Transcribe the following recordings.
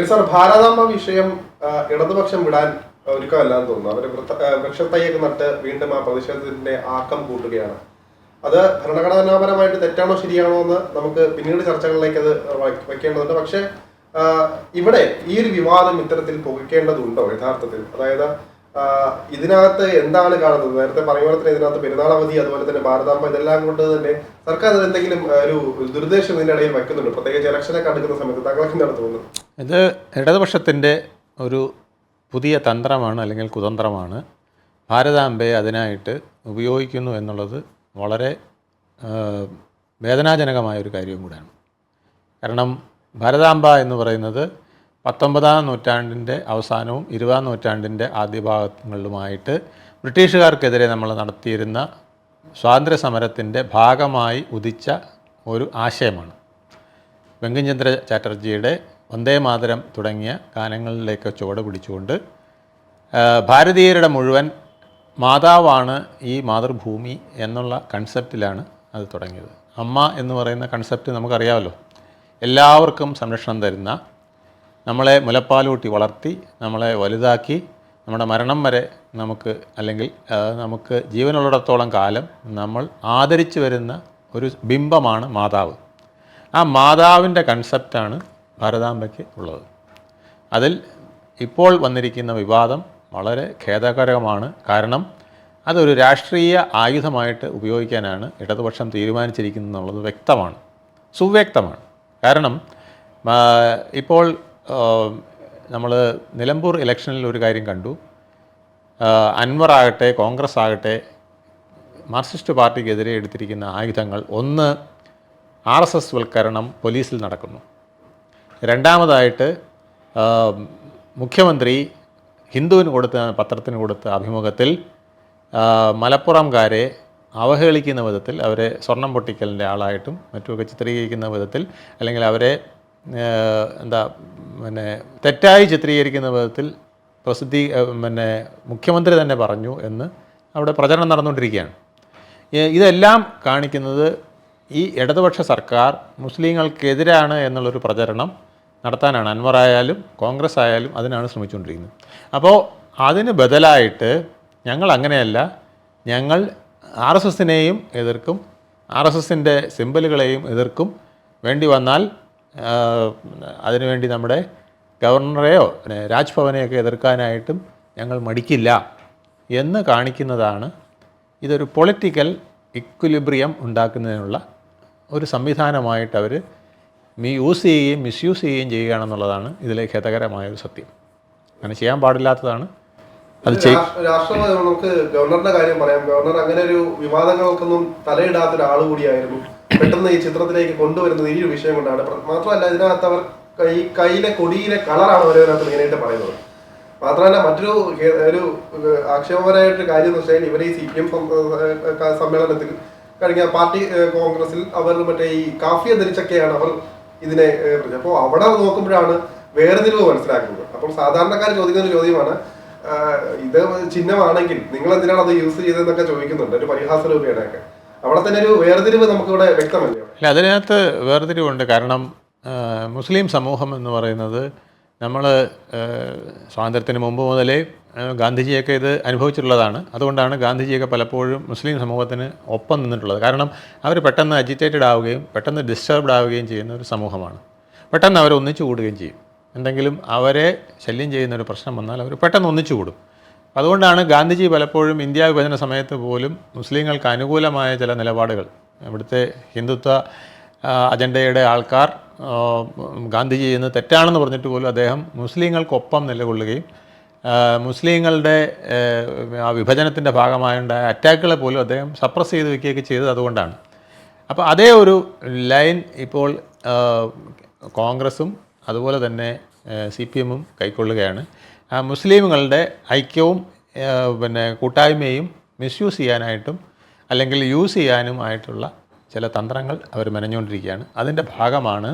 Sir ഭാരതാംബ വിഷയം ഇടതുപക്ഷം വിടാൻ ഒരുക്കമല്ലാന്ന് തോന്നുന്നു. ആ, വൃക്ഷത്തൈയൊക്കെ നട്ട് വീണ്ടും ആ പ്രതിഷേധത്തിന്റെ ആക്കം കൂട്ടുകയാണ് അത് ഭരണഘടനാപരമായിട്ട് തെറ്റാണോ ശരിയാണോ എന്ന് നമുക്ക് പിന്നീട് ചർച്ചകളിലേക്ക് അത് വയ്ക്കേണ്ടതുണ്ട്. പക്ഷെ ഇവിടെ ഈ ഒരു വിവാദം ഇത്തരത്തിൽ പുകയ്ക്കേണ്ടതുണ്ടോ യഥാർത്ഥത്തിൽ? അതായത് ഇതിനകത്ത് എന്താണ് കാണുന്നത്? നേരത്തെ പറഞ്ഞ പോലെ തന്നെ ഇതിനകത്ത് പെരുന്നാൾ അവധി അതുപോലെ തന്നെ ഭാരതാമ്മ ഇതെല്ലാം കൊണ്ട് തന്നെ സർക്കാർ എന്തെങ്കിലും ഒരു ദുരുദ്ദേശം ഇതിന്റെ ഇടയിൽ വെക്കുന്നുണ്ട് പ്രത്യേകിച്ച് ഇലക്ഷനൊക്കെ അടുക്കുന്ന സമയത്ത് താങ്കൾക്ക് എന്താണ് തോന്നുന്നത്? ഇത് ഇടതുപക്ഷത്തിന്റെ ഒരു പുതിയ തന്ത്രമാണ് അല്ലെങ്കിൽ കുതന്ത്രമാണ്. ഭാരതാംബയെ അതിനായിട്ട് ഉപയോഗിക്കുന്നു എന്നുള്ളത് വളരെ വേദനാജനകമായ ഒരു കാര്യം കൂടെയാണ്. കാരണം ഭാരതാംബ എന്ന് പറയുന്നത് പത്തൊമ്പതാം നൂറ്റാണ്ടിന്റെ അവസാനവും ഇരുപതാം നൂറ്റാണ്ടിന്റെ ആദ്യ ഭാഗങ്ങളിലുമായിട്ട് ബ്രിട്ടീഷുകാർക്കെതിരെ നമ്മൾ നടത്തിയിരുന്ന സ്വാതന്ത്ര്യ സമരത്തിന്റെ ഭാഗമായി ഉദിച്ച ഒരു ആശയമാണ്. ബങ്കിംചന്ദ്ര ചാറ്റർജിയുടെ വന്ദേ മാതരം തുടങ്ങിയ ഗാനങ്ങളിലേക്ക് ചുവട് പിടിച്ചുകൊണ്ട് ഭാരതീയരുടെ മുഴുവൻ മാതാവാണ് ഈ മാതൃഭൂമി എന്നുള്ള കൺസെപ്റ്റിലാണ് അത് തുടങ്ങിയത്. അമ്മ എന്ന് പറയുന്ന കൺസെപ്റ്റ് നമുക്കറിയാമല്ലോ. എല്ലാവർക്കും സംരക്ഷണം തരുന്ന നമ്മളെ മുലപ്പാലൂട്ടി വളർത്തി നമ്മളെ വലുതാക്കി നമ്മുടെ മരണം വരെ നമുക്ക് അല്ലെങ്കിൽ നമുക്ക് ജീവനുള്ളിടത്തോളം കാലം നമ്മൾ ആദരിച്ചു വരുന്ന ഒരു ബിംബമാണ് മാതാവ്. ആ മാതാവിന്റെ കൺസെപ്റ്റാണ് ഭാരതാംബയ്ക്ക് ഉള്ളത്. അതിൽ ഇപ്പോൾ വന്നിരിക്കുന്ന വിവാദം വളരെ ഖേദകരമാണ്. കാരണം അതൊരു രാഷ്ട്രീയ ആയുധമായിട്ട് ഉപയോഗിക്കാനാണ് ഇടതുപക്ഷം തീരുമാനിച്ചിരിക്കുന്നത് എന്നുള്ളത് വ്യക്തമാണ്. സുവ്യക്തമാണ്. കാരണം ഇപ്പോൾ നമ്മൾ നിലമ്പൂർ ഇലക്ഷനിൽ ഒരു കാര്യം കണ്ടു. അൻവർ ആകട്ടെ കോൺഗ്രസ് ആകട്ടെ മാർക്സിസ്റ്റ് പാർട്ടിക്കെതിരെ എടുത്തിരിക്കുന്ന ആയുധങ്ങൾ. ഒന്ന് ആർ എസ് എസ് വൽക്കരണം പോലീസിൽ നടക്കുന്നു. രണ്ടാമതായിട്ട് മുഖ്യമന്ത്രി ഹിന്ദുവിന് കൊടുത്ത പത്രത്തിന് കൊടുത്ത അഭിമുഖത്തിൽ മലപ്പുറംകാരെ അവഹേളിക്കുന്ന വിധത്തിൽ അവരെ സ്വർണം പൊട്ടിക്കലിന്റെ ആളായിട്ടും മറ്റുമൊക്കെ ചിത്രീകരിക്കുന്ന വിധത്തിൽ അല്ലെങ്കിൽ അവരെ എന്താ പിന്നെ തെറ്റായി ചിത്രീകരിക്കുന്ന വിധത്തിൽ പ്രസിദ്ധി പിന്നെ മുഖ്യമന്ത്രി തന്നെ പറഞ്ഞു എന്ന് അവിടെ പ്രചരണം നടന്നുകൊണ്ടിരിക്കുകയാണ്. ഇതെല്ലാം കാണിക്കുന്നത് ഈ ഇടതുപക്ഷ സർക്കാർ മുസ്ലിങ്ങൾക്കെതിരാണ് എന്നുള്ളൊരു പ്രചരണം നടത്താനാണ്. അൻവർ ആയാലും കോൺഗ്രസ് ആയാലും അതിനാണ് ശ്രമിച്ചുകൊണ്ടിരിക്കുന്നത്. അപ്പോൾ അതിന് ബദലായിട്ട് ഞങ്ങൾ അങ്ങനെയല്ല ഞങ്ങൾ ആർ എസ് എസിനെയും എതിർക്കും ആർ എസ് എസിന്റെ സിമ്പലുകളെയും എതിർക്കും. വേണ്ടി വന്നാൽ അതിനുവേണ്ടി നമ്മുടെ ഗവർണറെയോ പിന്നെ രാജ്ഭവനെയൊക്കെ എതിർക്കാനായിട്ടും ഞങ്ങൾ മടിക്കില്ല എന്ന് കാണിക്കുന്നതാണ് ഇതൊരു പൊളിറ്റിക്കൽ ഇക്വിലിബ്രിയം ഉണ്ടാക്കുന്നതിനുള്ള ഒരു സംവിധാനമായിട്ട് അവർ മീ യൂസ് ചെയ്യുകയും മിസ്യൂസ് ചെയ്യുകയും ചെയ്യുകയാണെന്നുള്ളതാണ് ഇതിലെ ഖേദകരമായ ഒരു സത്യം. അങ്ങനെ ചെയ്യാൻ പാടില്ലാത്തതാണ്. അത് രാഷ്ട്രീയ രാഷ്ട്രപതി നമുക്ക് ഗവർണറുടെ കാര്യം പറയാം. ഗവർണർ അങ്ങനെ ഒരു വിവാദങ്ങൾക്കൊന്നും തലയിടാത്ത ഒരാൾ കൂടിയായിരുന്നു. പെട്ടെന്ന് ഈ ചിത്രത്തിലേക്ക് കൊണ്ടുവരുന്നത് ഈ ഒരു വിഷയം കൊണ്ടാണ്. മാത്രമല്ല ഇതിനകത്ത് അവർ കൈ കയ്യിലെ കൊടിയിലെ കളറാണ് അവർ മെയിനായിട്ട് പറയുന്നത്. മാത്രമല്ല മറ്റൊരു ഒരു ആക്ഷേപകരമായിട്ടൊരു കാര്യം എന്ന് വെച്ചാൽ ഇവർ ഈ സി പി എം സമ്മേളനത്തിൽ കഴിഞ്ഞ പാർട്ടി കോൺഗ്രസിൽ അവർ മറ്റേ ഈ കാഫിയ ധരിച്ചൊക്കെയാണ് അവർ ഇതിനെ അപ്പോൾ അവിടെ നോക്കുമ്പോഴാണ് വേർതിരിവ് മനസ്സിലാക്കുന്നത്. അപ്പോൾ സാധാരണക്കാർ ചോദിക്കുന്ന ഒരു ചോദ്യമാണ് ഇത് ചിഹ്നമാണെങ്കിൽ നിങ്ങൾ എന്തിനാണ് അത് യൂസ് ചെയ്തതെന്നൊക്കെ ചോദിക്കുന്നുണ്ട്. ഒരു പരിഹാസ രൂപയുടെയൊക്കെ അവിടെ തന്നെ ഒരു വേർതിരിവ് നമുക്കിവിടെ വ്യക്തമല്ലേ? അല്ല അതിനകത്ത് വേർതിരിവുണ്ട്. കാരണം മുസ്ലിം സമൂഹം എന്ന് പറയുന്നത് നമ്മൾ സ്വാതന്ത്ര്യത്തിന് മുമ്പ് മുതലേ ഗാന്ധിജിയൊക്കെ ഇത് അനുഭവിച്ചിട്ടുള്ളതാണ്. അതുകൊണ്ടാണ് ഗാന്ധിജിയൊക്കെ പലപ്പോഴും മുസ്ലിം സമൂഹത്തിന് ഒപ്പം നിന്നിട്ടുള്ളത്. കാരണം അവർ പെട്ടെന്ന് അജിറ്റേറ്റഡ് ആവുകയും പെട്ടെന്ന് ഡിസ്റ്റർബ്ഡ് ആവുകയും ചെയ്യുന്ന ഒരു സമൂഹമാണ്. പെട്ടെന്ന് അവർ ഒന്നിച്ചു കൂടുകയും ചെയ്യും. എന്തെങ്കിലും അവരെ ശല്യം ചെയ്യുന്ന ഒരു പ്രശ്നം വന്നാൽ അവർ പെട്ടെന്ന് ഒന്നിച്ചു കൂടും. അതുകൊണ്ടാണ് ഗാന്ധിജി പലപ്പോഴും ഇന്ത്യ വിഭജന സമയത്ത് പോലും മുസ്ലിങ്ങൾക്ക് അനുകൂലമായ ചില നിലപാടുകൾ. ഇവിടുത്തെ ഹിന്ദുത്വ അജണ്ടയുടെ ആൾക്കാർ ഗാന്ധിജി എന്ന് തെറ്റാണെന്ന് പറഞ്ഞിട്ട് പോലും അദ്ദേഹം മുസ്ലിങ്ങൾക്കൊപ്പം നിലകൊള്ളുകയും മുസ്ലിങ്ങളുടെ ആ വിഭജനത്തിന്റെ ഭാഗമായുണ്ടായ അറ്റാക്കുകളെ പോലും അദ്ദേഹം സപ്രസ് ചെയ്ത് വെക്കുകയൊക്കെ ചെയ്തത് അതുകൊണ്ടാണ്. അപ്പോൾ അതേ ഒരു ലൈൻ ഇപ്പോൾ കോൺഗ്രസും അതുപോലെ തന്നെ സി പി എമ്മും കൈക്കൊള്ളുകയാണ്. ആ മുസ്ലിമുകളുടെ ഐക്യവും പിന്നെ കൂട്ടായ്മയും മിസ്യൂസ് ചെയ്യാനായിട്ടും അല്ലെങ്കിൽ യൂസ് ചെയ്യാനും ആയിട്ടുള്ള ചില തന്ത്രങ്ങൾ അവർ മെനഞ്ഞുകൊണ്ടിരിക്കുകയാണ്. അതിന്റെ ഭാഗമാണ്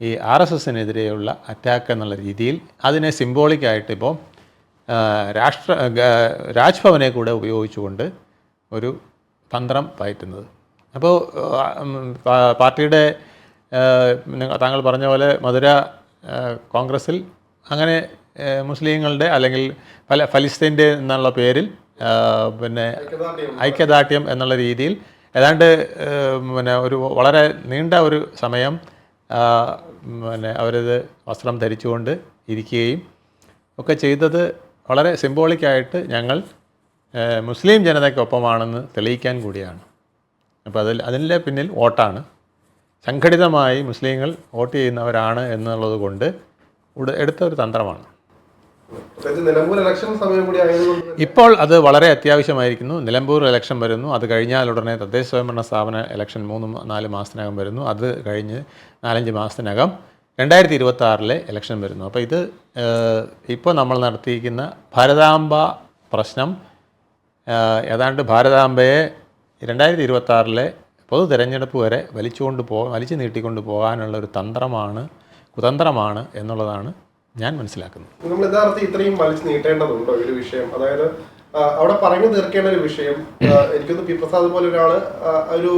ഈ ആർ എസ് എസിനെതിരെയുള്ള അറ്റാക്ക് എന്നുള്ള രീതിയിൽ അതിനെ സിംബോളിക്കായിട്ട് ഇപ്പോൾ രാഷ്ട്ര രാജ്ഭവനെ കൂടെ ഉപയോഗിച്ചുകൊണ്ട് ഒരു തന്ത്രം പയറ്റുന്നത്. അപ്പോൾ പാർട്ടിയുടെ താങ്കൾ പറഞ്ഞ പോലെ മധുര കോൺഗ്രസ്സിൽ അങ്ങനെ മുസ്ലിങ്ങളുടെ അല്ലെങ്കിൽ പല ഫലിസ്തീന്റെ എന്നുള്ള പേരിൽ പിന്നെ ഐക്യദാർഢ്യം. എന്നുള്ള രീതിയിൽ. ഏതാണ്ട് പിന്നെ ഒരു വളരെ നീണ്ട ഒരു സമയം പിന്നെ അവരത് വസ്ത്രം ധരിച്ചുകൊണ്ട് ഇരിക്കുകയും ഒക്കെ ചെയ്തത് വളരെ സിംബോളിക്കായിട്ട് ഞങ്ങൾ മുസ്ലിം ജനതയ്ക്കൊപ്പമാണെന്ന് തെളിയിക്കാൻ കൂടിയാണ്. അപ്പോൾ അതിൽ അതിന്റെ പിന്നിൽ വോട്ടാണ്. സംഘടിതമായി മുസ്ലിങ്ങൾ വോട്ട് ചെയ്യുന്നവരാണ് എന്നുള്ളത് കൊണ്ട് എടുത്ത ഒരു തന്ത്രമാണ്. ഇപ്പോൾ അത് വളരെ അത്യാവശ്യമായിരിക്കുന്നു. നിലമ്പൂർ ഇലക്ഷൻ വരുന്നു. അത് കഴിഞ്ഞാൽ ഉടനെ തദ്ദേശ സ്വയംഭരണ സ്ഥാപന ഇലക്ഷൻ മൂന്ന് നാല് മാസത്തിനകം വരുന്നു. അത് കഴിഞ്ഞ് നാലഞ്ച് മാസത്തിനകം രണ്ടായിരത്തി ഇരുപത്തി ആറിലെ ഇലക്ഷൻ വരുന്നു. അപ്പോൾ ഇത് ഇപ്പോൾ നമ്മൾ നടത്തിയിരിക്കുന്ന ഭാരതാംബ പ്രശ്നം ഏതാണ്ട് ഭാരതാംബയെ രണ്ടായിരത്തി ഇരുപത്തി ആറിലെ പൊതു തിരഞ്ഞെടുപ്പ് വരെ വലിച്ചുകൊണ്ട് പോ വലിച്ചു നീട്ടിക്കൊണ്ട് പോകാനുള്ള ഒരു തന്ത്രമാണ് കുതന്ത്രമാണ് എന്നുള്ളതാണ് ഞാൻ മനസ്സിലാക്കുന്നു. നമ്മൾ യഥാർത്ഥം ഇത്രയും വലിച്ചു നീട്ടേണ്ടതുണ്ടോ ഒരു വിഷയം? അതായത് അവിടെ പറഞ്ഞു തീർക്കേണ്ട ഒരു വിഷയം എനിക്കൊന്ന് പി പ്രസാദ് പോലെ ഒരാൾ ഒരു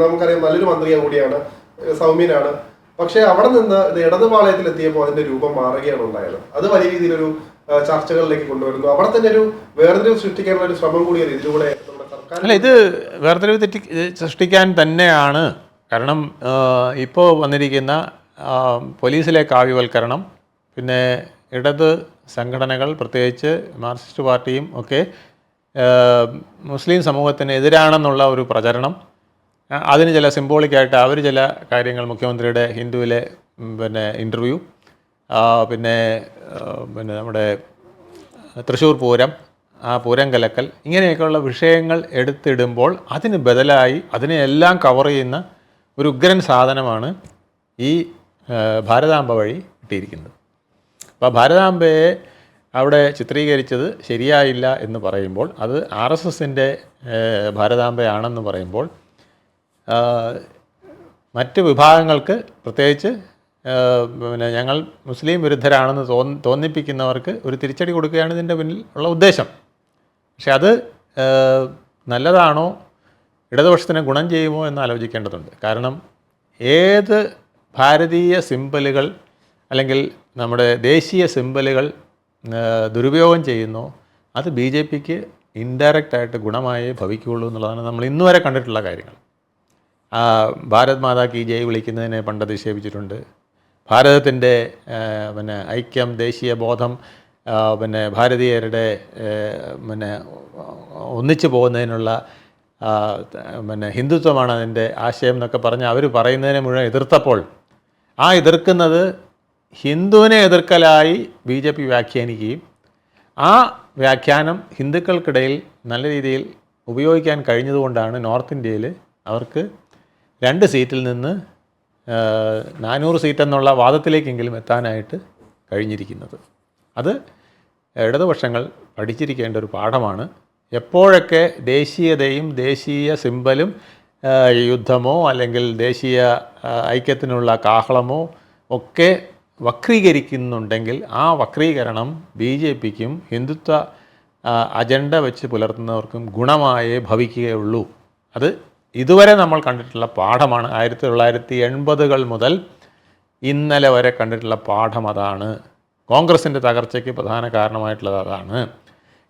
നമുക്കറിയാം നല്ലൊരു മന്ത്രിയെ കൂടിയാണ് സൗമ്യനാണ്. പക്ഷെ അവിടെ നിന്ന് ഇത് ഇടതുപാളയത്തിൽ എത്തിയപ്പോൾ അതിന്റെ രൂപം മാറുകയാണ് ഉണ്ടായത്. അത് വലിയ രീതിയിലൊരു ചർച്ചകളിലേക്ക് കൊണ്ടുവരുന്നു. അവിടെ തന്നെ ഒരു വേർതിരിവ് സൃഷ്ടിക്കാനുള്ള ഒരു ശ്രമം കൂടിയാണ് ഇതിലൂടെ നമ്മുടെ സർക്കാർ അല്ല ഇത് വേർതിരിവ് തെറ്റി സൃഷ്ടിക്കാൻ തന്നെയാണ്. കാരണം ഇപ്പോൾ വന്നിരിക്കുന്ന പോലീസിലെ കാവ്യവൽക്കരണം പിന്നെ ഇടത് സംഘടനകൾ പ്രത്യേകിച്ച് മാർക്സിസ്റ്റ് പാർട്ടിയും ഒക്കെ മുസ്ലിം സമൂഹത്തിന് എതിരാണെന്നുള്ള ഒരു പ്രചരണം. അതിന് ചില സിംബോളിക്കായിട്ട് അവർ ചില കാര്യങ്ങൾ മുഖ്യമന്ത്രിയുടെ ഹിന്ദുവിലെ പിന്നെ ഇന്റർവ്യൂ പിന്നെ പിന്നെ നമ്മുടെ തൃശ്ശൂർ പൂരം ആ പൂരം കലക്കൽ ഇങ്ങനെയൊക്കെയുള്ള വിഷയങ്ങൾ എടുത്തിടുമ്പോൾ അതിന് ബദലായി അതിനെയെല്ലാം കവർ ചെയ്യുന്ന ഒരു ഉഗ്രൻ സാധനമാണ് ഈ ഭാരതാംബ വഴി കിട്ടിയിരിക്കുന്നത്. അപ്പോൾ ഭാരതാംബയെ അവിടെ ചിത്രീകരിച്ചത് ശരിയായില്ല എന്ന് പറയുമ്പോൾ അത് ആർ എസ് എസിന്റെ ഭാരതാംബയാണെന്ന് പറയുമ്പോൾ മറ്റ് വിഭാഗങ്ങൾക്ക് പ്രത്യേകിച്ച് പിന്നെ ഞങ്ങൾ മുസ്ലിം വിരുദ്ധരാണെന്ന് തോന്നി തോന്നിപ്പിക്കുന്നവർക്ക് ഒരു തിരിച്ചടി കൊടുക്കുകയാണ് ഇതിന്റെ പിന്നിൽ ഉള്ള ഉദ്ദേശം. പക്ഷെ അത് നല്ലതാണോ ഇടതുപക്ഷത്തിന് ഗുണം ചെയ്യുമോ എന്ന് ആലോചിക്കേണ്ടതുണ്ട്. കാരണം ഏത് ഭാരതീയ സിമ്പലുകൾ അല്ലെങ്കിൽ നമ്മുടെ ദേശീയ സിമ്പലുകൾ ദുരുപയോഗം ചെയ്യുന്നു അത് ബി ജെ പിക്ക് ഇൻഡയറക്റ്റായിട്ട് ഗുണമായേ ഭവിക്കുകയുള്ളൂ എന്നുള്ളതാണ് നമ്മൾ ഇന്നുവരെ കണ്ടിട്ടുള്ള കാര്യങ്ങൾ. ഭാരത് മാതാ കി ജയ് വിളിക്കുന്നതിനെ പണ്ട് നിക്ഷേപിച്ചിട്ടുണ്ട് ഭാരതത്തിന്റെ പിന്നെ ഐക്യം ദേശീയ ബോധം പിന്നെ ഭാരതീയരുടെ പിന്നെ ഒന്നിച്ചു പോകുന്നതിനുള്ള പിന്നെ ഹിന്ദുത്വമാണ് അതിന്റെ ആശയം എന്നൊക്കെ പറഞ്ഞ് അവർ പറയുന്നതിനെ മുഴുവൻ എതിർത്തപ്പോൾ ആ എതിർക്കുന്നത് ഹിന്ദുവിനെ എതിർക്കലായി ബി ജെ പി വ്യാഖ്യാനിക്കുകയും ആ വ്യാഖ്യാനം ഹിന്ദുക്കൾക്കിടയിൽ നല്ല രീതിയിൽ ഉപയോഗിക്കാൻ കഴിഞ്ഞതുകൊണ്ടാണ് നോർത്ത് ഇന്ത്യയിൽ അവർക്ക് രണ്ട് സീറ്റിൽ നിന്ന് നാനൂറ് സീറ്റ് എന്നുള്ള വാദത്തിലേക്കെങ്കിലും എത്താനായിട്ട് കഴിഞ്ഞിരിക്കുന്നത്. അത് ഇടതുപക്ഷങ്ങൾ പഠിച്ചിരിക്കേണ്ട ഒരു പാഠമാണ്. എപ്പോഴൊക്കെ ദേശീയതയും ദേശീയ സിമ്പലും യുദ്ധമോ അല്ലെങ്കിൽ ദേശീയ ഐക്യത്തിനുള്ള കാഹളമോ ഒക്കെ വക്രീകരിക്കുന്നുണ്ടെങ്കിൽ ആ വക്രീകരണം ബി ജെ പിക്കും ഹിന്ദുത്വ അജണ്ട വെച്ച് പുലർത്തുന്നവർക്കും ഗുണമായേ ഭവിക്കുകയുള്ളൂ. അത് ഇതുവരെ നമ്മൾ കണ്ടിട്ടുള്ള പാഠമാണ്. ആയിരത്തി തൊള്ളായിരത്തി എൺപതുകൾ മുതൽ ഇന്നലെ വരെ കണ്ടിട്ടുള്ള പാഠം അതാണ്. കോൺഗ്രസിന്റെ തകർച്ചയ്ക്ക് പ്രധാന കാരണമായിട്ടുള്ളത് അതാണ്.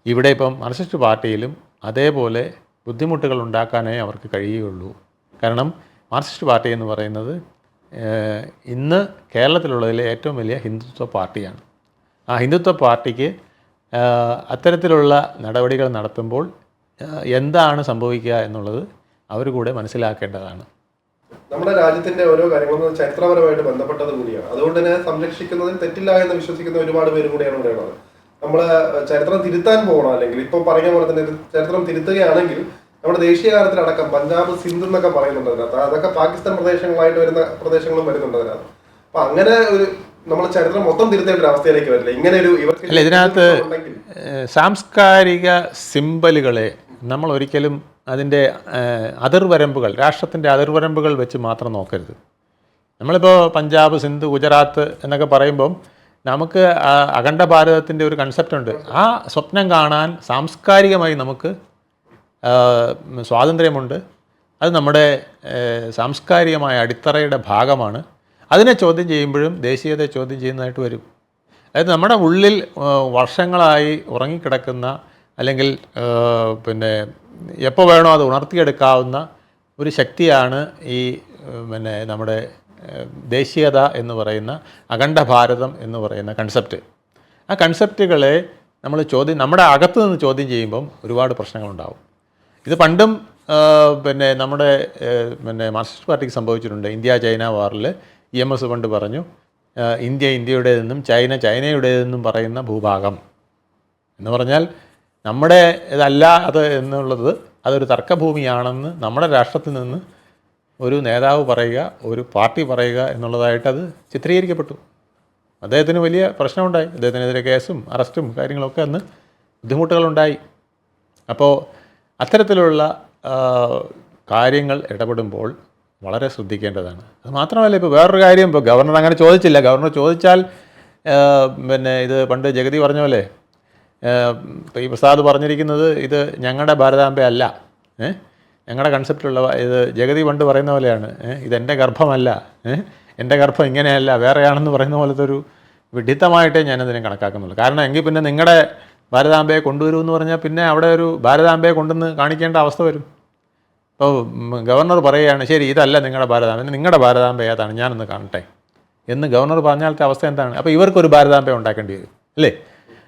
ഇവിടെ ഇപ്പം മാർക്സിസ്റ്റ് പാർട്ടിയിലും അതേപോലെ ബുദ്ധിമുട്ടുകൾ ഉണ്ടാക്കാനേ അവർക്ക് കഴിയുകയുള്ളൂ. കാരണം മാർക്സിസ്റ്റ് പാർട്ടി എന്ന് പറയുന്നത് ഇന്ന് കേരളത്തിലുള്ളതിലെ ഏറ്റവും വലിയ ഹിന്ദുത്വ പാർട്ടിയാണ്. ആ ഹിന്ദുത്വ പാർട്ടിക്ക് അത്തരത്തിലുള്ള നടപടികൾ നടത്തുമ്പോൾ എന്താണ് സംഭവിക്കുക എന്നുള്ളത് അവർ കൂടെ മനസ്സിലാക്കേണ്ടതാണ്. നമ്മുടെ രാജ്യത്തിന്റെ ഓരോ കാര്യങ്ങളും ചരിത്രപരമായിട്ട് ബന്ധപ്പെട്ടത് കൂടിയാണ്. അതുകൊണ്ട് തന്നെ സംരക്ഷിക്കുന്നതിൽ തെറ്റില്ല എന്ന് വിശ്വസിക്കുന്ന ഒരുപാട് പേര് കൂടിയാണ് ഇവിടെ നമ്മൾ ചരിത്രം തിരുത്താൻ പോകണം. അല്ലെങ്കിൽ ഇപ്പൊ പറഞ്ഞ പോലെ തന്നെ ചരിത്രം തിരുത്തുകയാണെങ്കിൽ നമ്മുടെ ദേശീയ കാലത്തിലടക്കം പഞ്ചാബ് സിന്ധ് എന്നൊക്കെ പറയുന്നുണ്ട് അതിനകത്ത്. അതൊക്കെ പാകിസ്ഥാൻ പ്രദേശങ്ങളായിട്ട് വരുന്ന പ്രദേശങ്ങളും വരുന്നുണ്ട് അതിനകത്ത്. അപ്പൊ അങ്ങനെ ഒരു നമ്മൾ ചരിത്രം മൊത്തം തിരുത്തേണ്ട ഒരു അവസ്ഥയിലേക്ക് വരില്ല. ഇങ്ങനെ ഒരു ഇവർക്ക് ഇതിനകത്ത് സാംസ്കാരിക സിമ്പലുകളെ നമ്മൾ ഒരിക്കലും അതിന്റെ അതിർവരമ്പുകൾ രാഷ്ട്രത്തിന്റെ അതിർവരമ്പുകൾ വെച്ച് മാത്രം നോക്കരുത്. നമ്മളിപ്പോൾ പഞ്ചാബ് സിന്ധു ഗുജറാത്ത് എന്നൊക്കെ പറയുമ്പം നമുക്ക് അഖണ്ഡ ഭാരതത്തിന്റെ ഒരു കൺസെപ്റ്റ് ഉണ്ട്. ആ സ്വപ്നം കാണാൻ സാംസ്കാരികമായി നമുക്ക് സ്വാതന്ത്ര്യമുണ്ട്. അത് നമ്മുടെ സാംസ്കാരികമായ അടിത്തറയുടെ ഭാഗമാണ്. അതിനെ ചോദ്യം ചെയ്യുമ്പോഴും ദേശീയതയെ ചോദ്യം ചെയ്യുന്നതായിട്ട് വരും. അതായത് നമ്മുടെ ഉള്ളിൽ വർഷങ്ങളായി ഉറങ്ങിക്കിടക്കുന്ന അല്ലെങ്കിൽ പിന്നെ എപ്പോൾ വേണോ അത് ഉണർത്തിയെടുക്കാവുന്ന ഒരു ശക്തിയാണ് ഈ പിന്നെ നമ്മുടെ ദേശീയത എന്ന് പറയുന്ന അഖണ്ഡ ഭാരതം എന്ന് പറയുന്ന കൺസെപ്റ്റ് ആ കൺസെപ്റ്റുകളെ നമ്മൾ ചോദ്യം നമ്മുടെ അകത്ത് നിന്ന് ചോദ്യം ചെയ്യുമ്പം ഒരുപാട് പ്രശ്നങ്ങളുണ്ടാവും. ഇത് പണ്ടും പിന്നെ നമ്മുടെ പിന്നെ മാർക്സിസ്റ്റ് പാർട്ടിക്ക് സംഭവിച്ചിട്ടുണ്ട്. ഇന്ത്യ ചൈന വാറിൽ ഇ എം എസ് പണ്ട് പറഞ്ഞു ഇന്ത്യ ഇന്ത്യയുടേതെന്നും ചൈന ചൈനയുടേതെന്നും പറയുന്ന ഭൂഭാഗം എന്ന് പറഞ്ഞാൽ നമ്മുടെ ഇതല്ല അത് എന്നുള്ളത് അതൊരു തർക്കഭൂമിയാണെന്ന് നമ്മുടെ രാഷ്ട്രത്തിൽ നിന്ന് ഒരു നേതാവ് പറയുക ഒരു പാർട്ടി പറയുക എന്നുള്ളതായിട്ട് അത് ചിത്രീകരിക്കപ്പെട്ടു. അദ്ദേഹത്തിന് വലിയ പ്രശ്നമുണ്ടായി. അദ്ദേഹത്തിനെതിരെ കേസും അറസ്റ്റും കാര്യങ്ങളൊക്കെ അന്ന് ബുദ്ധിമുട്ടുകളുണ്ടായി. അപ്പോൾ അത്തരത്തിലുള്ള കാര്യങ്ങൾ ഇടപെടുമ്പോൾ വളരെ ശ്രദ്ധിക്കേണ്ടതാണ്. അത് മാത്രമല്ല ഇപ്പോൾ വേറൊരു കാര്യം ഇപ്പോൾ ഗവർണർ അങ്ങനെ ചോദിച്ചില്ല. ഗവർണർ ചോദിച്ചാൽ പിന്നെ ഇത് പണ്ട് ജഗതി പറഞ്ഞ പോലെ ഈ പ്രസാദ് പറഞ്ഞിരിക്കുന്നത് ഇത് ഞങ്ങളുടെ ഭാരതാംബ അല്ല. ഞങ്ങളുടെ കൺസെപ്റ്റിലുള്ള ഇത് ജഗതി പണ്ട് പറയുന്ന പോലെയാണ്. ഇത് ഇതെന്റെ ഗർഭമല്ല. എന്റെ ഗർഭം ഇങ്ങനെയല്ല. വേറെയാണെന്ന് പറയുന്ന പോലത്തെ ഒരു വിഡിത്തമായിട്ടേ ഞാനതിനെ കണക്കാക്കുന്നുള്ളൂ. കാരണം എങ്കിൽ പിന്നെ നിങ്ങളുടെ ഭാരതാംബയെ കൊണ്ടുവരുമെന്ന് പറഞ്ഞാൽ പിന്നെ അവിടെ ഒരു ഭാരതാംബയെ കൊണ്ടുവന്ന് കാണിക്കേണ്ട അവസ്ഥ വരും. ഇപ്പോൾ ഗവർണർ പറയുകയാണ് ശരി ഇതല്ല നിങ്ങളുടെ ഭാരതാംബ നിങ്ങളുടെ ഭാരതാംബ ഏതാണ്? ഞാനൊന്ന് കാണട്ടെ. എന്ന് ഗവർണർ പറഞ്ഞാലത്തെ അവസ്ഥ എന്താണ്? അപ്പോൾ ഇവർക്കൊരു ഭാരതാംബ ഉണ്ടാക്കേണ്ടി വരും അല്ലേ?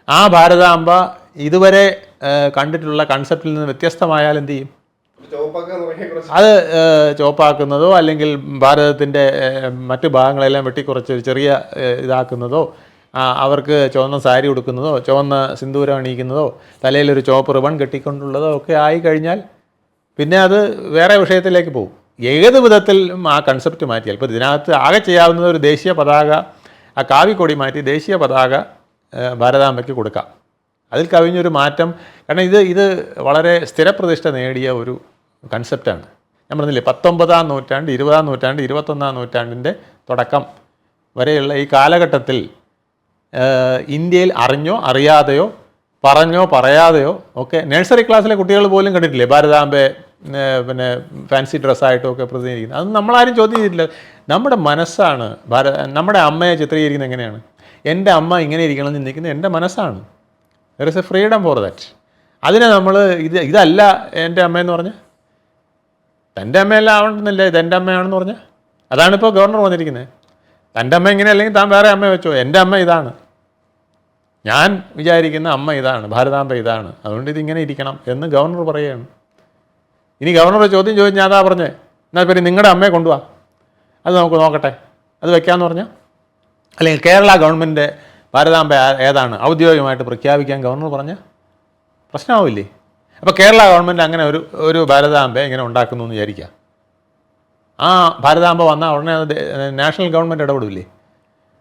ആ ഭാരതാംബ ഇതുവരെ കണ്ടിട്ടുള്ള കൺസെപ്റ്റിൽ നിന്ന് വ്യത്യസ്തമായാൽ എന്ത് ചെയ്യും? അത് ചോപ്പാക്കുന്നതോ അല്ലെങ്കിൽ ഭാരതത്തിന്റെ മറ്റു ഭാഗങ്ങളെല്ലാം വെട്ടിക്കുറച്ച് ചെറിയ ഇതാക്കുന്നതോ അവർക്ക് ചുവന്ന സാരി ഉടുക്കുന്നതോ ചുവന്ന സിന്ദൂരം അണിയിക്കുന്നതോ തലയിലൊരു ചുവപ്പ് റിബൺ കെട്ടിക്കൊണ്ടുള്ളതോ ഒക്കെ ആയി കഴിഞ്ഞാൽ പിന്നെ അത് വേറെ വിഷയത്തിലേക്ക് പോകും. ഏത് വിധത്തിലും ആ കൺസെപ്റ്റ് മാറ്റിയാൽ ഇപ്പോൾ ഇതിനകത്ത് ആകെ ചെയ്യാവുന്നത് ഒരു ദേശീയ പതാക ആ കാവിക്കൊടി മാറ്റി ദേശീയ പതാക ഭാരതാംബയ്ക്ക് കൊടുക്കാം. അതിൽ കവിഞ്ഞൊരു മാറ്റം കാരണം ഇത് ഇത് വളരെ സ്ഥിരപ്രതിഷ്ഠ നേടിയ ഒരു കൺസെപ്റ്റാണ് ഞാൻ പറഞ്ഞില്ലേ പത്തൊമ്പതാം നൂറ്റാണ്ട് ഇരുപതാം നൂറ്റാണ്ട് ഇരുപത്തൊന്നാം നൂറ്റാണ്ടിന്റെ തുടക്കം വരെയുള്ള ഈ കാലഘട്ടത്തിൽ ഇന്ത്യയിൽ അറിഞ്ഞോ അറിയാതെയോ പറഞ്ഞോ പറയാതെയോ ഒക്കെ നഴ്സറി ക്ലാസ്സിലെ കുട്ടികൾ പോലും കണ്ടിട്ടില്ലേ? ഭാരതാംബെ പിന്നെ ഫാൻസി ഡ്രസ്സായിട്ടും ഒക്കെ പ്രതിനിധീകരിക്കുന്നത്. അത് നമ്മളാരും ചോദ്യം ചെയ്തിട്ടില്ല. നമ്മുടെ മനസ്സാണ് ഭാര നമ്മുടെ അമ്മയെ ചിത്രീകരിക്കുന്നത് എങ്ങനെയാണ്? എന്റെ അമ്മ ഇങ്ങനെ ഇരിക്കണം ചിന്തിക്കുന്നത് എന്റെ മനസ്സാണ്. There is a freedom for that അതിനെ നമ്മൾ ഇത് ഇതല്ല എന്റെ അമ്മയെന്ന് പറഞ്ഞ്? തന്റെ അമ്മയല്ല ആവണമെന്നില്ല ഇത് എന്റെ അമ്മയാണെന്ന് പറഞ്ഞ്? അതാണിപ്പോൾ ഗവർണർ വന്നിരിക്കുന്നത്. തന്റെ അമ്മ ഇങ്ങനെ അല്ലെങ്കിൽ താൻ വേറെ അമ്മ വെച്ചോ. എന്റെ അമ്മ ഇതാണ്. ഞാൻ വിചാരിക്കുന്ന അമ്മ ഇതാണ്. ഭാരതാംബ ഇതാണ്. അതുകൊണ്ട് ഇതിങ്ങനെ ഇരിക്കണം എന്ന് ഗവർണർ പറയുകയാണ്. ഇനി ഗവർണർ ചോദ്യം ചോദിച്ചു ഞാൻ അതാ പറഞ്ഞേ. എന്നാൽ പിന്നെ നിങ്ങളുടെ അമ്മയെ കൊണ്ടുപോവാ അത് നമുക്ക് നോക്കട്ടെ. അത് വെക്കാമെന്ന് പറഞ്ഞാൽ അല്ലെങ്കിൽ കേരള ഗവൺമെന്റ് ഭാരതാംബ ഏതാണ്? ഔദ്യോഗികമായിട്ട് പ്രഖ്യാപിക്കാൻ ഗവർണർ പറഞ്ഞ പ്രശ്നമാവില്ലേ? അപ്പോൾ കേരള ഗവൺമെന്റ് അങ്ങനെ ഒരു ഒരു ഭാരതാംബ ഇങ്ങനെ ഉണ്ടാക്കുന്നു എന്ന് വിചാരിക്കുക. ആ ഭാരതാംബ വന്നാൽ ഉടനെ നാഷണൽ ഗവൺമെന്റ് ഇടപെടില്ലേ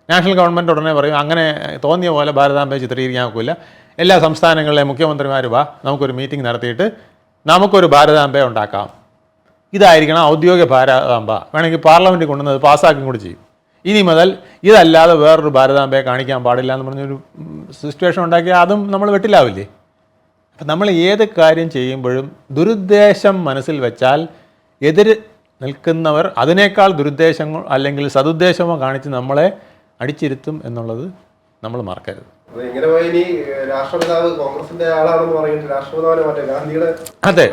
നാഷണൽ ഗവൺമെന്റ് ഉടനെ പറയും അങ്ങനെ തോന്നിയ പോലെ ഭാരതാംബയെ ചിത്രീകരിക്കാൻ ഒക്കില്ല. എല്ലാ സംസ്ഥാനങ്ങളിലെ മുഖ്യമന്ത്രിമാർ വാ നമുക്കൊരു മീറ്റിംഗ് നടത്തിയിട്ട് നമുക്കൊരു ഭാരതാംബയെ ഉണ്ടാക്കാം. ഇതായിരിക്കണം ഔദ്യോഗിക ഭാരതാംബ. വേണമെങ്കിൽ പാർലമെന്റിൽ കൊണ്ടുവന്നത് പാസ്സാക്കുകയും കൂടി ചെയ്യും. ഇനി മുതൽ ഇതല്ലാതെ വേറൊരു ഭാരതാംബയെ കാണിക്കാൻ പാടില്ല എന്ന് പറഞ്ഞൊരു സിറ്റുവേഷൻ ഉണ്ടാക്കിയാൽ അതും നമ്മൾ വെട്ടിലാവില്ലേ? അപ്പം നമ്മൾ ഏത് കാര്യം ചെയ്യുമ്പോഴും ദുരുദ്ദേശം മനസ്സിൽ വെച്ചാൽ എതിര് നിൽക്കുന്നവർ അതിനേക്കാൾ ദുരുദ്ദേശങ്ങൾ അല്ലെങ്കിൽ സതുദ്ദേശമോ കാണിച്ച് നമ്മളെ അടിച്ചിരുത്തും എന്നുള്ളത് നമ്മൾ മറക്കരുത്. അത്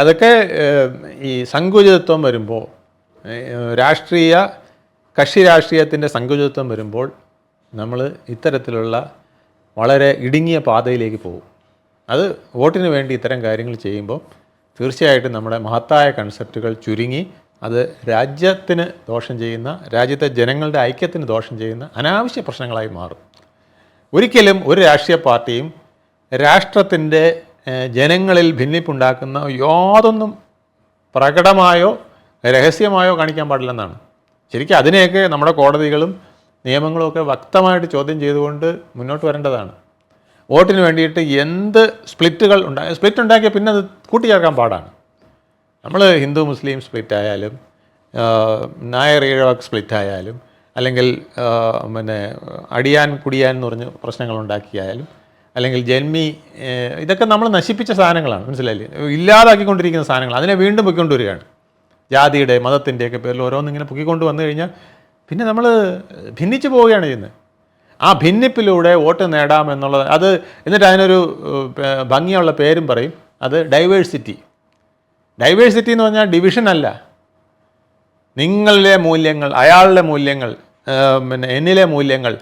അതൊക്കെ ഈ സങ്കുചിതത്വം വരുമ്പോൾ രാഷ്ട്രീയ കക്ഷി രാഷ്ട്രീയത്തിന്റെ സങ്കുചിതത്വം വരുമ്പോൾ നമ്മൾ ഇത്തരത്തിലുള്ള വളരെ ഇടുങ്ങിയ പാതയിലേക്ക് പോകും. അത് വോട്ടിന് വേണ്ടി ഇത്തരം കാര്യങ്ങൾ ചെയ്യുമ്പോൾ തീർച്ചയായിട്ടും നമ്മുടെ മഹത്തായ കൺസെപ്റ്റുകൾ ചുരുങ്ങി അത് രാജ്യത്തിന് ദോഷം ചെയ്യുന്ന രാജ്യത്തെ ജനങ്ങളുടെ ഐക്യത്തിന് ദോഷം ചെയ്യുന്ന അനാവശ്യ പ്രശ്നങ്ങളായി മാറും. ഒരിക്കലും ഒരു രാഷ്ട്രീയ പാർട്ടിയും രാഷ്ട്രത്തിന്റെ ജനങ്ങളിൽ ഭിന്നിപ്പുണ്ടാക്കുന്ന യാതൊന്നും പ്രകടമായോ രഹസ്യമായോ കാണിക്കാൻ പാടില്ലെന്നാണ്. ശരിക്കും അതിനെയൊക്കെ നമ്മുടെ കോടതികളും നിയമങ്ങളും ഒക്കെ വ്യക്തമായിട്ട് ചോദ്യം ചെയ്തുകൊണ്ട് മുന്നോട്ട് വരേണ്ടതാണ്. വോട്ടിന് വേണ്ടിയിട്ട് എന്ത് സ്പ്ലിറ്റുകൾ ഉണ്ടായി സ്പ്ലിറ്റ് ഉണ്ടാക്കിയാൽ പിന്നെ അത് കൂട്ടിച്ചേർക്കാൻ പാടാണ്. നമ്മൾ ഹിന്ദു മുസ്ലിം സ്പ്ലിറ്റ് ആയാലും നായർ ഈഴവക് സ്പ്ലിറ്റ് ആയാലും അല്ലെങ്കിൽ പിന്നെ അടിയാൻ കുടിയാൻ എന്ന് പറഞ്ഞ് പ്രശ്നങ്ങൾ ഉണ്ടാക്കിയായാലും അല്ലെങ്കിൽ ജന്മി ഇതൊക്കെ നമ്മൾ നശിപ്പിച്ച സാധനങ്ങളാണ് മനസ്സിലായില്ലേ? ഇല്ലാതാക്കിക്കൊണ്ടിരിക്കുന്ന സാധനങ്ങൾ അതിനെ വീണ്ടും പൊയ്ക്കൊണ്ടുവരികയാണ്. ജാതിയുടെ മതത്തിന്റെയൊക്കെ പേരിൽ ഓരോന്നിങ്ങനെ പൊക്കിക്കൊണ്ട് വന്നു കഴിഞ്ഞാൽ പിന്നെ നമ്മൾ ഭിന്നിച്ചു പോവുകയാണ് ചെയ്യുന്നത്. ആ ഭിന്നിപ്പിലൂടെ വോട്ട് നേടാമെന്നുള്ളത് അത് എന്നിട്ട് അതിനൊരു ഭംഗിയുള്ള പേരും പറയും. അത് ഡൈവേഴ്സിറ്റി. ഡൈവേഴ്സിറ്റി എന്ന് പറഞ്ഞാൽ ഡിവിഷൻ അല്ല. നിങ്ങളിലെ മൂല്യങ്ങൾ അയാളുടെ മൂല്യങ്ങൾ പിന്നെ എന്നിലെ മൂല്യങ്ങൾ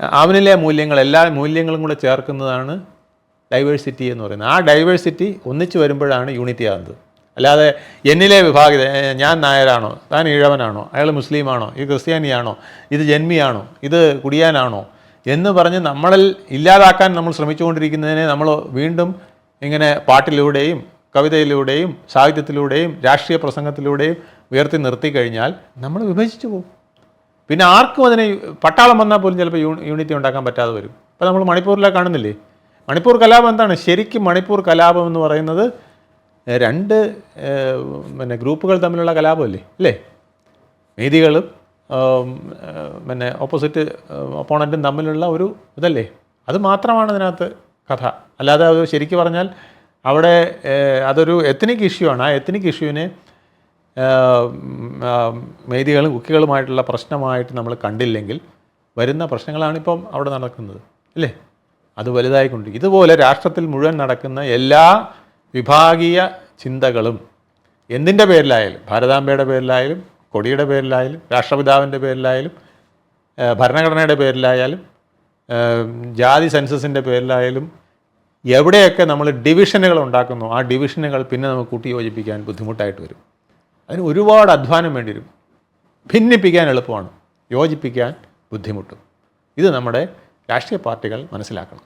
അവനിലെ മൂല്യങ്ങൾ എല്ലാ മൂല്യങ്ങളും കൂടെ ചേർക്കുന്നതാണ് ഡൈവേഴ്സിറ്റി എന്ന് പറയുന്നത്. ആ ഡൈവേഴ്സിറ്റി ഒന്നിച്ചു വരുമ്പോഴാണ് യൂണിറ്റി ആകുന്നത്. അല്ലാതെ എന്നിലെ വിഭാഗിത ഞാൻ നായരാണോ താൻ ഈഴവനാണോ അയാൾ മുസ്ലിമാണോ ഇത് ക്രിസ്ത്യാനിയാണോ ഇത് ജന്മിയാണോ ഇത് കുടിയാനാണോ എന്ന് പറഞ്ഞ് നമ്മളിൽ ഇല്ലാതാക്കാൻ നമ്മൾ ശ്രമിച്ചുകൊണ്ടിരിക്കുന്നതിനെ നമ്മൾ വീണ്ടും ഇങ്ങനെ പാട്ടിലൂടെയും കവിതയിലൂടെയും സാഹിത്യത്തിലൂടെയും രാഷ്ട്രീയ പ്രസംഗത്തിലൂടെയും ഉയർത്തി നിർത്തി കഴിഞ്ഞാൽ നമ്മൾ വിഭജിച്ചു പോകും. പിന്നെ ആർക്കും അതിനെ പട്ടാളം വന്നാൽ പോലും ചിലപ്പോൾ യൂണിറ്റി ഉണ്ടാക്കാൻ പറ്റാതെ വരും. ഇപ്പോൾ നമ്മൾ മണിപ്പൂരിലെ കാണുന്നില്ലേ? മണിപ്പൂർ കലാപം എന്താണ്? ശരിക്കും മണിപ്പൂർ കലാപം എന്ന് പറയുന്നത് രണ്ട് പിന്നെ ഗ്രൂപ്പുകൾ തമ്മിലുള്ള കലാപമല്ലേ? അല്ലേ? നീതികളും പിന്നെ ഓപ്പോസിറ്റ് ഒപ്പോണന്റും തമ്മിലുള്ള ഒരു ഇതല്ലേ? അത് മാത്രമാണ് അതിനകത്ത് കഥ. അല്ലാതെ അത് ശരിക്കും പറഞ്ഞാൽ അവിടെ അതൊരു എത്നിക് ഇഷ്യൂ ആണ്. ആ എത്നിക് ഇഷ്യൂവിനെ മേദികളും കുക്കികളുമായിട്ടുള്ള പ്രശ്നമായിട്ട് നമ്മൾ കണ്ടില്ലെങ്കിൽ വരുന്ന പ്രശ്നങ്ങളാണിപ്പം അവിടെ നടക്കുന്നത്. അല്ലേ? അത് വലുതായിക്കൊണ്ട്. ഇതുപോലെ രാഷ്ട്രത്തിൽ മുഴുവൻ നടക്കുന്ന എല്ലാ വിഭാഗീയ ചിന്തകളും എന്തിന്റെ പേരിലായാലും ഭാരതാംബയുടെ പേരിലായാലും കൊടിയുടെ പേരിലായാലും രാഷ്ട്രപിതാവിന്റെ പേരിലായാലും ഭരണഘടനയുടെ പേരിലായാലും ജാതി സെൻസസിന്റെ പേരിലായാലും എവിടെയൊക്കെ നമ്മൾ ഡിവിഷനുകൾ ഉണ്ടാക്കുന്നു ആ ഡിവിഷനുകൾ പിന്നെ നമുക്ക് കൂട്ടി യോജിപ്പിക്കാൻ ബുദ്ധിമുട്ടായിട്ട് വരും. അതിന് ഒരുപാട് അധ്വാനം വേണ്ടി വരും. ഭിന്നിപ്പിക്കാൻ എളുപ്പമാണ്. യോജിപ്പിക്കാൻ ബുദ്ധിമുട്ടും. ഇത് നമ്മുടെ രാഷ്ട്രീയ പാർട്ടികൾ മനസ്സിലാക്കണം.